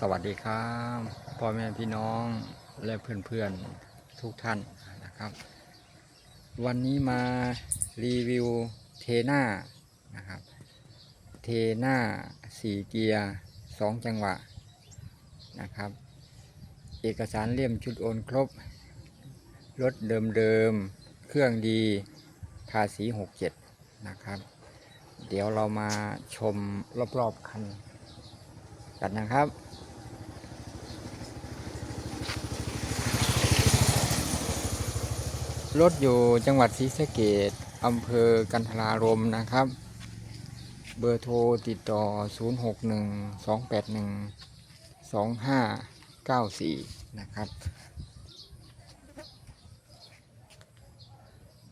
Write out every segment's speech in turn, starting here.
สวัสดีครับพ่อแม่พี่น้องและเพื่อนๆทุกท่านนะครับ วันนี้มารีวิวเทน่านะครับ เทน่าสี่เกียร์สองจังหวะนะครับ เอกสารเลี่ยมชุดโอนครบ รถเดิมๆ เครื่องดีภาษี67นะครับ เดี๋ยวเรามาชมรอบๆคันกันนะครับ รถอยู่จังหวัดศรีสะเกดอำเภอกันทรารมนะครับ เบอร์โทรติดต่อ 061 281 2594 นะครับ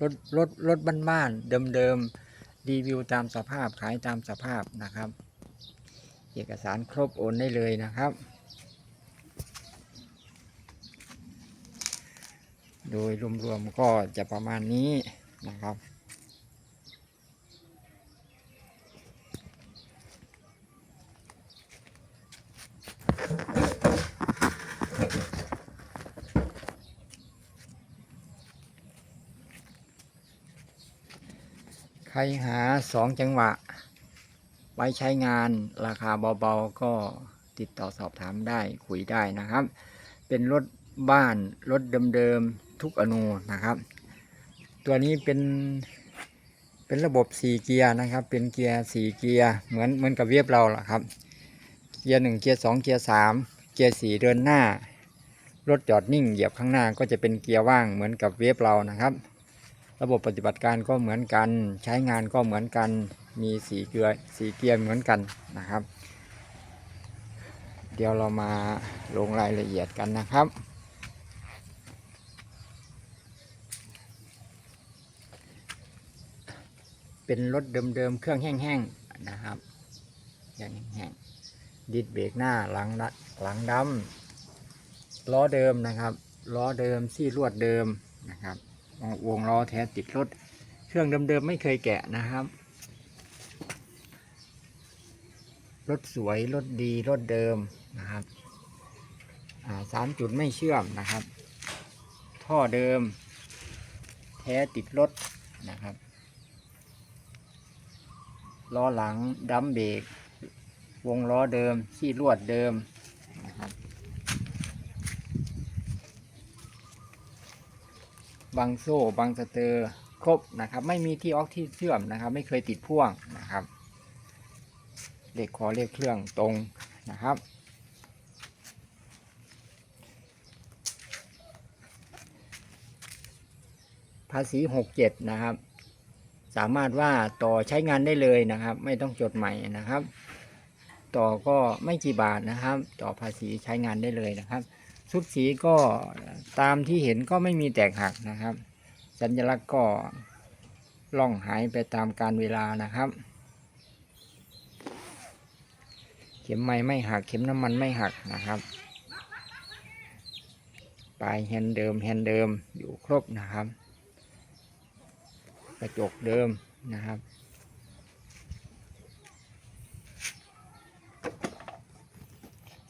รถรถรถบ้านๆเดิมๆรีวิวตามสภาพขายตามสภาพนะครับ เอกสารครบโอนได้เลยนะครับ โดยรวมๆก็จะประมาณนี้นะครับ ใครหาสองจังหวะ ไว้ใช้งานราคาเบาๆ ก็ติดต่อสอบถามได้คุยได้นะครับ เป็นรถบ้านรถเดิมๆ ทุกอนูนะครับ ตัวนี้เป็นเป็นระบบสี่เกียร์นะครับ เป็นเกียร์สี่เกียร์เหมือนเหมือนกับเวียบเราล่ะครับ เกียร์หนึ่งเกียร์สองเกียร์สามเกียร์สี่เดินหน้ารถจอดนิ่งเหยียบข้างหน้าก็จะเป็นเกียร์ว่างเหมือนกับเวฟเรานะครับ ระบบปฏิบัติการก็เหมือนกัน ใช้งานก็เหมือนกันมีสีเกียร์สีเกียร์เหมือนกันนะครับ เดี๋ยวเรามาลงรายละเอียดกันนะครับ เป็นรถเดิมๆ เครื่องแห้งๆ นะครับเครื่องแห้งๆดิสเบรกหน้าหลังดหลังดำล้อเดิมนะครับล้อเดิมซี่ลวดเดิมนะครับ วงล้อแท้ติดรถ เครื่องเดิมๆ ไม่เคยแกะนะครับ รถสวย รถดี รถเดิมนะครับสามจุดไม่เชื่อมนะครับ ท่อเดิม แท้ติดรถนะครับ ล้อหลังดัมเบรกวงล้อเดิมขี้ลวดเดิมนะครับบางโซ่บางสเตอร์ครบนะครับไม่มีที่ออกที่เชื่อมนะครับ ไม่เคยติดพ่วงนะครับเลขคอเลขเครื่องตรงนะครับ ภาษี67นะครับ สามารถว่าต่อใช้งานได้เลยนะครับ ไม่ต้องจดใหม่นะครับ ต่อก็ไม่กี่บาทนะครับ ต่อภาษีใช้งานได้เลยนะครับ ชุดสีก็ตามที่เห็นก็ไม่มีแตกหักนะครับ สัญลักษณ์ก็ล่องหายไปตามการเวลานะครับ เข็มไม้ไม่หักเข็มน้ำมันไม่หักนะครับปลายแฮนเดิมแฮนเดิมอยู่ครบนะครับ กระจกเดิมนะครับ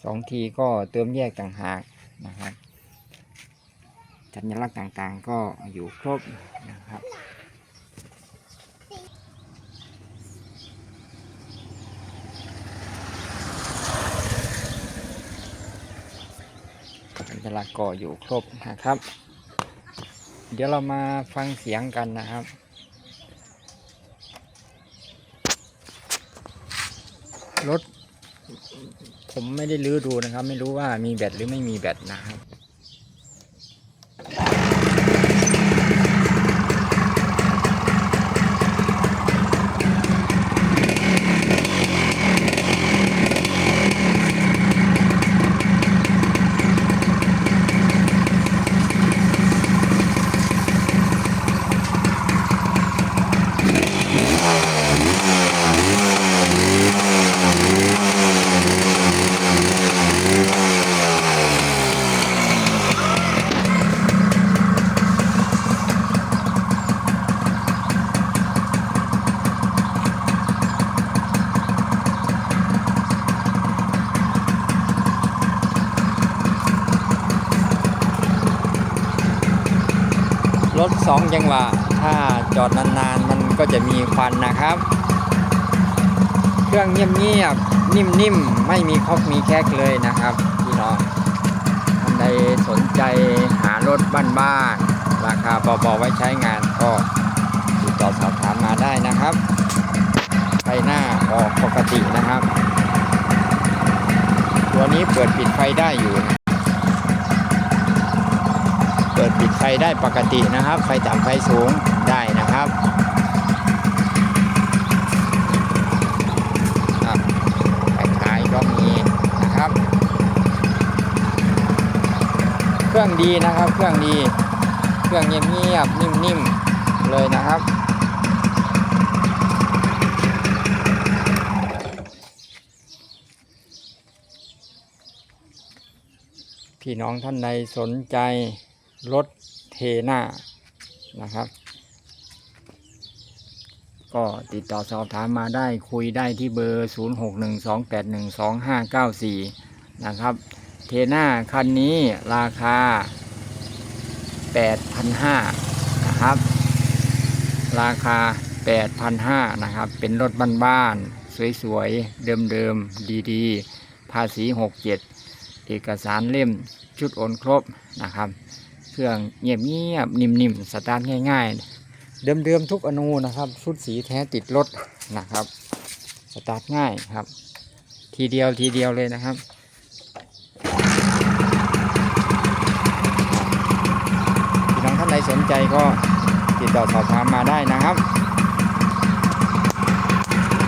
สองทีก็เติมแยกต่างหากนะครับสัญลักษณ์ต่างๆก็อยู่ครบนะครับสัญลักษณ์ก็อยู่ครบนะครับ เดี๋ยวเรามาฟังเสียงกันนะครับ รถ ผมไม่ได้ลื้อดูนะครับ ไม่รู้ว่ามีแบตหรือไม่มีแบตนะครับ รถสองจังหวะ ถ้าจอดนานๆ มันก็จะมีควันนะครับ เครื่องเงียบๆ นิ่มๆ ไม่มีคอกมีแคกเลยนะครับพี่น้องท่านใดสนใจหารถบ้านๆ ราคาเบาๆ ไว้ใช้งานก็ติดต่อสอบถามมาได้นะครับไฟหน้าออกปกตินะครับ ตัวนี้เปิดปิดไฟได้อยู่ เปิดไฟได้ปกตินะครับ ไฟต่ำไฟสูงได้นะครับอะไฟท้ายก็มีนะครับ เครื่องดีนะครับ เครื่องดี เครื่องเงียบๆนิ่มๆเลยนะครับพี่น้องท่านใดสนใจ รถเทน่านะครับ ก็ติดต่อสอบถามมาได้คุยได้ที่เบอร์ 0612812594 นะครับ เทน่าคันนี้ราคา 8,500 นะครับ ราคา 8,500 นะครับ เป็นรถบ้านๆสวยๆ เดิมๆ ดีๆ ภาษี 67 เอกสารเล่มชุดโอนครบนะครับ เครื่องเงียบเงียบนิ่มๆสตาร์ทง่าย ๆ เดิมๆทุกอนูนะครับชุดสีแท้ติดรถนะครับ สตาร์ทง่ายครับ ทีเดียวทีเดียวเลยนะครับพี่น้องท่านใดสนใจก็ติดต่อสอบถามมาได้นะครับ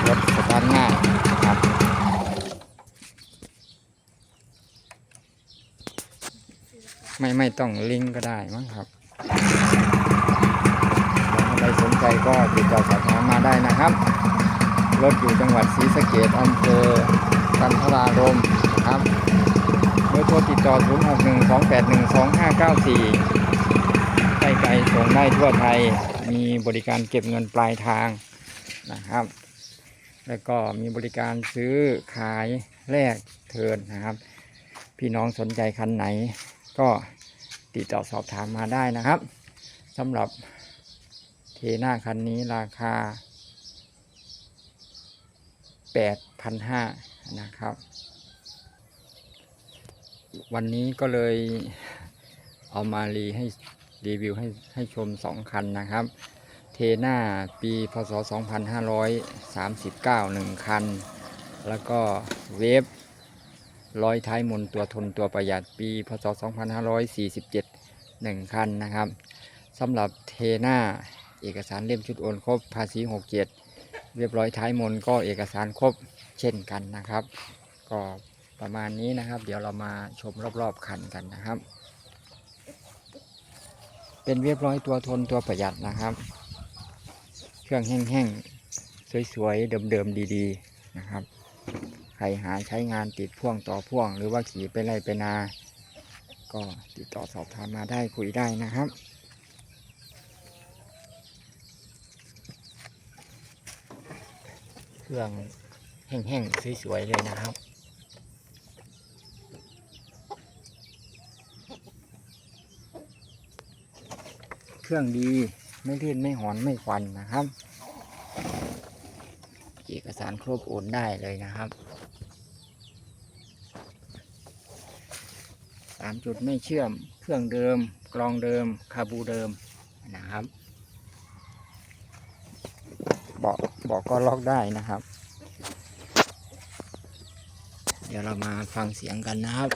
รถสตาร์ทง่ายนะครับ ไม่ต้องลิงก์ก็ได้มั้งครับท่านใดสนใจก็ติดต่อสอบถามมาได้นะครับ รถอยู่จังหวัดศรีสะเกดอำเภอกันทรารมนะครับเบอร์โทรติดต่อ 0612812594ใกล้ๆส่งได้ทั่วไทย มีบริการเก็บเงินปลายทางนะครับ แล้วก็มีบริการซื้อขายแลกเทินนะครับ พี่น้องสนใจคันไหนก็ ติดต่อสอบถามมาได้นะครับสำหรับเทน่าคันนี้ราคา 8,500นะครับ วันนี้ก็เลยเอามารีให้รีวิวให้ให้ชม 2 คันนะครับ เทน่าปีพศ 2539 1 คัน แล้วก็เวฟ ร้อยท้ายมนตัวทนตัวประหยัดปี พศ 2547 1 คันนะครับสำหรับเทน่าเอกสารเล่มชุดโอนครบภาษี67เรียบร้อยท้ายมนก็เอกสารครบเช่นกันนะครับ ก็ประมาณนี้นะครับ เดี๋ยวเรามาชมรอบๆคันกันนะครับ เป็นเรียบร้อยตัวทนตัวประหยัดนะครับ เครื่องแห้งๆสวยๆเดิมๆดีๆนะครับ รหาใช้งานติดพ่วงต่อพ่วง หรือว่าขี่ไปไร่ไปนา ก็ติดต่อสอบถามมาได้คุยได้นะครับเครื่องแห้งๆสวยๆเลยนะครับเครื่องดีไม่เลื่นไม่หอนไม่ควันนะครับ เอกสารครบโอนได้เลยนะครับสามจุดไม่เชื่อมเครื่องเดิมกรองเดิม คาบูเดิมนะครับเบอกบอกก็ล็อกได้นะครับ เดี๋ยวเรามาฟังเสียงกันนะครับ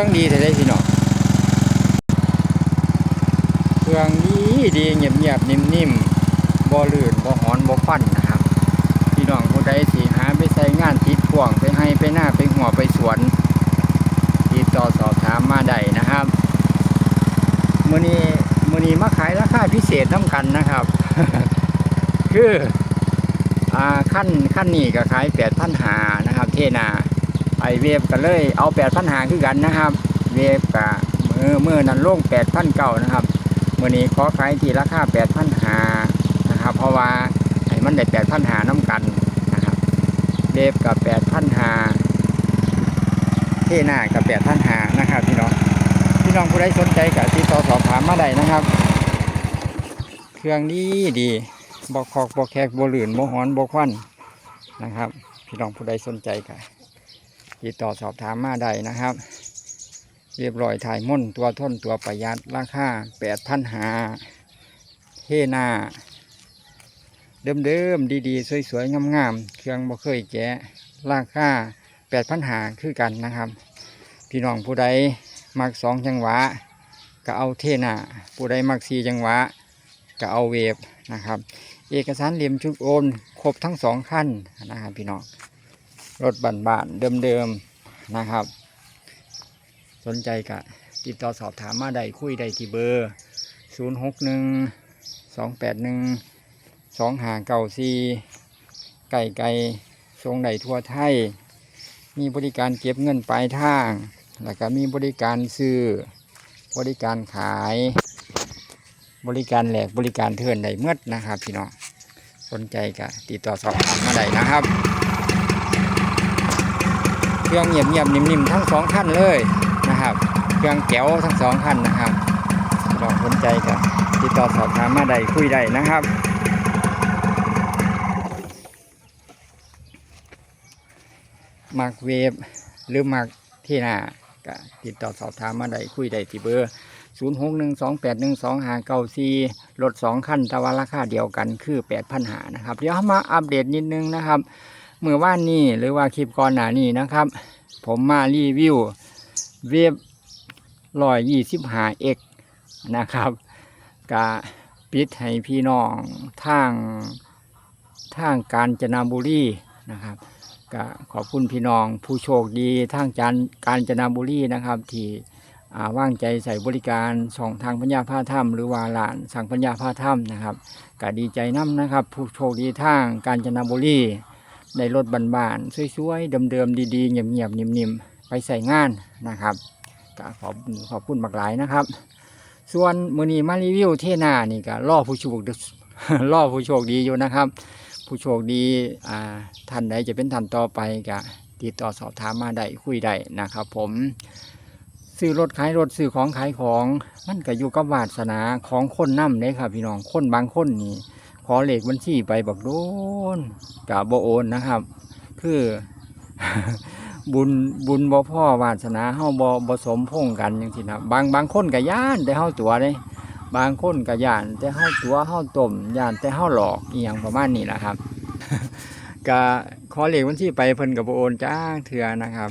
รื่องดีแต่ได้สิเนาะเครื่องดีดีเงียบเงียบนิ่มนิ่มบ่ลื่นบ่หอนบ่ฟันนะครับ พี่น้องผู้ใดสีหาไปใส่งานติดพ่วงไปให้ไปหน้าไปหัวไปสวนติดต่อสอบถามมาได้นะครับมือนี้มือนี้มาขายราคาพิเศษน้ำกันนะครับ คืออ่าขั้นขั้นนี้ก็ขายแปดพันหานะครับ เทนา ไอเวฟก็เลยเอาแปดพันหาคือกันนะครับ เวฟกับมือมือนั้นล่งแปดพันเก่านะครับมือนี้ขอขายที่ราคาแปดพันหานะครับ เพราะว่าไอ้มันได้แปดพันหาน้ำกันนะครับเวฟกับแปดพันหาเทหน้ากับแปดพันหานะครับพี่น้องพี่น้องผู้ใดสนใจกับติดต่อสอบถามมาได้นะครับ เครื่องนี้ดีบอคอกบอแคกบอหลื่นบอหอนบอควันนะครับ พี่น้องผู้ใดสนใจกับ ติดต่อสอบถามมาได้นะครับ เรียบร้อยถ่ายม่นตัวท่นตัวประหยัดราคาแปดพันหาเทนาเดิมๆดีๆ สวยๆ งามๆ เครื่องบ่เคยแกะราคาแปดพันหาคือกันนะครับ พี่น้องผู้ใดมักสองจังหวะ ก็เอาเทนาผู้ใดมักสี่จังหวะ ก็เอาเวฟนะครับ เอกสารเหลี่ยมชุดโอน ครบทั้งสองขั้นนะครับพี่น้อง รถบันบานๆเดิมๆนะครับ สนใจก็ติดต่อสอบถามมาได้คุยได้ที่เบอร์ 0 6 1 2 8 1 2 5 9 4ไก่ไก่ทรงใดทั่วไทย มีบริการเก็บเงินปลายทาง แล้วก็มีบริการซื้อ บริการขาย บริการแหลกบริการเทินได้เมื่อนะครับพี่น้องสนใจก็ติดต่อสอบถามมาได้นะครับ เครื่องเงียบเงียบๆนิ่มๆทั้งสองขั้นเลยนะครับ เครื่องแก้วทั้งสองขั้นนะครับพี่น้องสนใจก็ติดต่อสอบถามมาได้คุยได้นะครับมักเวฟหรือมักที่หน้าก็ติดต่อสอบถามมาได้คุยได้ที่เบอร์ 0 6 1 2 8 1 2 5 9 4รถ2 คันแต่ว่าราคาเดียวกันคือ 8,000หานะครับ เดี๋ยวเรามาอัปเดตนิดนึงนะครับ เมื่อว่านนี้หรือว่าคลิปก่อนหน้านี้นะครับ ผมมารีวิวเวฟร้อยยี่สิบหาเอกนะครับกะปิดให้พี่น้องทางทางกาญจนบุรีนะครับก็ขอบคุณพี่น้องผู้โชคดีทางจานกาญจนบุรีนะครับ ที่อ่าว่างใจใส่บริการส่องทางพัญญาผ้าถ้ำหรือว่าหลานสั่งพัญญาผ้าถ้ำนะครับก็ดีใจน้ำนะครับ ผู้โชคดีทางกาญจนบุรี ในรถบานๆสวยๆเดิมๆดีๆเงียบๆนิ่มๆ ไปใส่งานนะครับก็ขอบขอบคุณมากหลายนะครับ ส่วนมือนี้มารีวิวเทนานี่ก็ล่อผู้โชคดีล่อผู้โชคดีอยู่นะครับ ผู้โชคดีอ่าท่านใดจะเป็นท่านต่อไปก็ติดต่อสอบถามมาได้คุยได้นะครับ ผมซื้อรถขายรถซื้อของขายของ มันก็อยู่กับวาสนาของคนนำเลยครับพี่น้องคนบางคนนี่ อเลขบัญชีไปบอกโดนกับโบโอนนะครับ คือ บุญบุญบ่พ่อวาสนาเฮาบ่บ่สมพงกันจังซี่นะบางบางคนก็ย่านแต่เฮาตัวเลยบางคนก็ย่านแต่เฮาตัวเฮาต้มย่านแต่เฮาหลอกอีหยังประมาณนี้แหละครับก็ขอเลขวันที่ไปเพิ่นกับโอนจ้าเถื่อนะครับ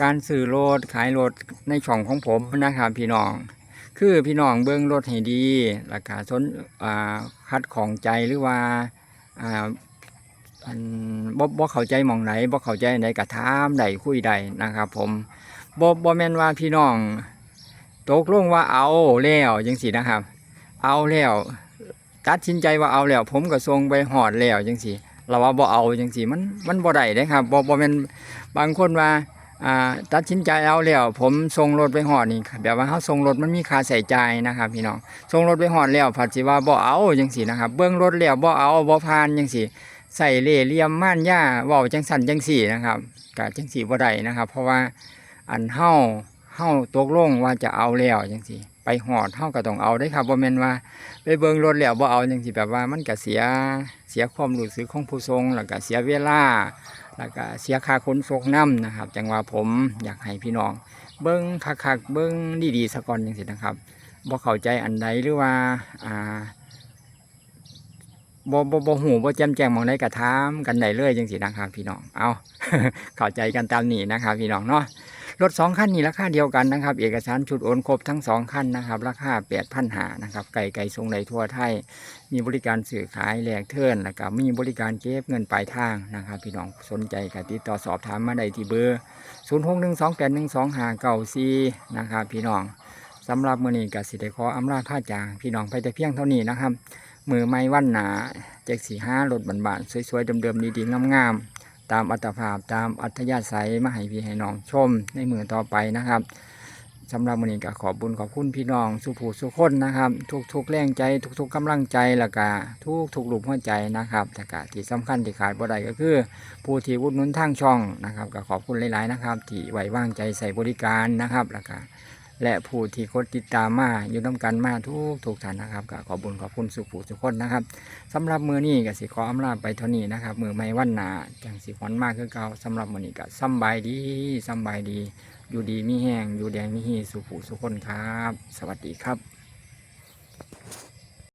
การซื้อรถขายรถในช่องของผมนะครับพี่น้อง คือพี่น้องเบิ้งรถให้ดีราคาสนอ่าคัดของใจหรือว่าอ่าอันบ่บ่เข้าใจมองไหนบ่เข้าใจไหนก็ถามได้คุยได้นะครับ ผมบ่บ่แม่นว่าพี่น้อง ตกลงว่าเอาแล้วจังสินะครับ เอาแล้วตัดสินใจว่าเอาแล้ว ผมก็ส่งไปหอดแล้วจังสิเราว่าบ่เอาจังสิมันมันบ่ได้เด้ครับบ่บ่แม่นบางคนว่า อ่าตัดสินใจเอาแล้วผมส่งรถไปหอดนี่แบบว่าเฮาส่งรถมันมีค่าใส่ใจนะครับ พี่น้องส่งรถไปหอดแล้วผัดสิว่าบ่เอาจังสินะครับเบื้องรถแล้วบ่เอาบ่ผ่านจังสิใส่เล่เลี่ยมม่านย่าเว้าจังสันจังสี่นะครับก็จังสี่บ่ได้นะครับ เพราะว่าอันเฮาเฮาตกลงว่าจะเอาแล้วจังซี่ไปหอดเฮาก็ต้องเอาได้ครับบ่แม่นว่า ไปเบิ่งรถแล้วบ่เอาจังซี่แบบว่ามันก็เสียเสียความรู้สึกของผู้ทรงแล้วก็เสียเวลา แล้วก็เสียค่าขนส่งน้ำนะครับ จังว่าผมอยากให้พี่น้อง เบิ้งคักๆเบิ้งดีๆสะก่อนจังสินะครับบ่เข้าใจอันใดหรือว่าอ่าบ่บ่บ่หูบ่แจ่มแจ้งมองใดกระทามกันได้เลยจังสินะครับ พี่น้องเอาเข้าใจกันตามนี้นะครับ พี่น้องเนาะ รถสองคันนี้ราคาเดียวกันนะครับ เอกสารชุดโอนครบทั้งสองคันนะครับ ราคาแปดพันหานะครับ ไก่ไก่ทรงในทั่วไทย มีบริการสื่อขายแลกเทิร์นแล้วก็มีบริการเก็บเงินปลายทางนะครับ พี่น้องสนใจก็ติดต่อสอบถามมาได้ที่เบอร์0 6 1 2 8 1 2 5 9 4นะครับ พี่น้องสำหรับมือนี้ก็สิได้ขออำลาค่าจากพี่น้องไปแต่เพียงเท่านี้นะครับ มือไม่วันหนาแจ็คสีห้ารถบานๆสวยๆเดิมๆดีๆงามๆ ตามอัตภาพตามอัธยาศัยมาให้พี่ให้น้องชมในมือต่อไปนะครับสำหรับมื้อนี้ก็ขอบบุญขอบคุณพี่น้องสุผูสุคนนะครับ ทุกๆแรงใจ ทุกๆกกำลังใจแล้วก็ทุกๆรูปหัวใจนะครับแต่ก็ที่สำคัญที่ขาดบ่ได้ก็คือ ผู้ที่อุดหนุนทางช่องนะครับ ก็ขอบคุณหลาย ๆ นะครับ ที่ไว้วางใจใส่บริการนะครับแล้วก็ และผู้ที่กดติดตามมาอยู่น้ำกันมาทุกทุกท่านนะครับก็ขอบุญขอบคุณสุขผูสุขคนนะครับสำหรับมือนี้ก็สิขออำลาไปเท่านี้นะครับมือไม่วันหนาจังสิขอนมากคือเก่าสำหรับมือนี้ก็สบายดีสบายดี อยู่ดีมีแห้งอยู่แดงมีฮีสุขผูสุขคนครับ สวัสดีครับ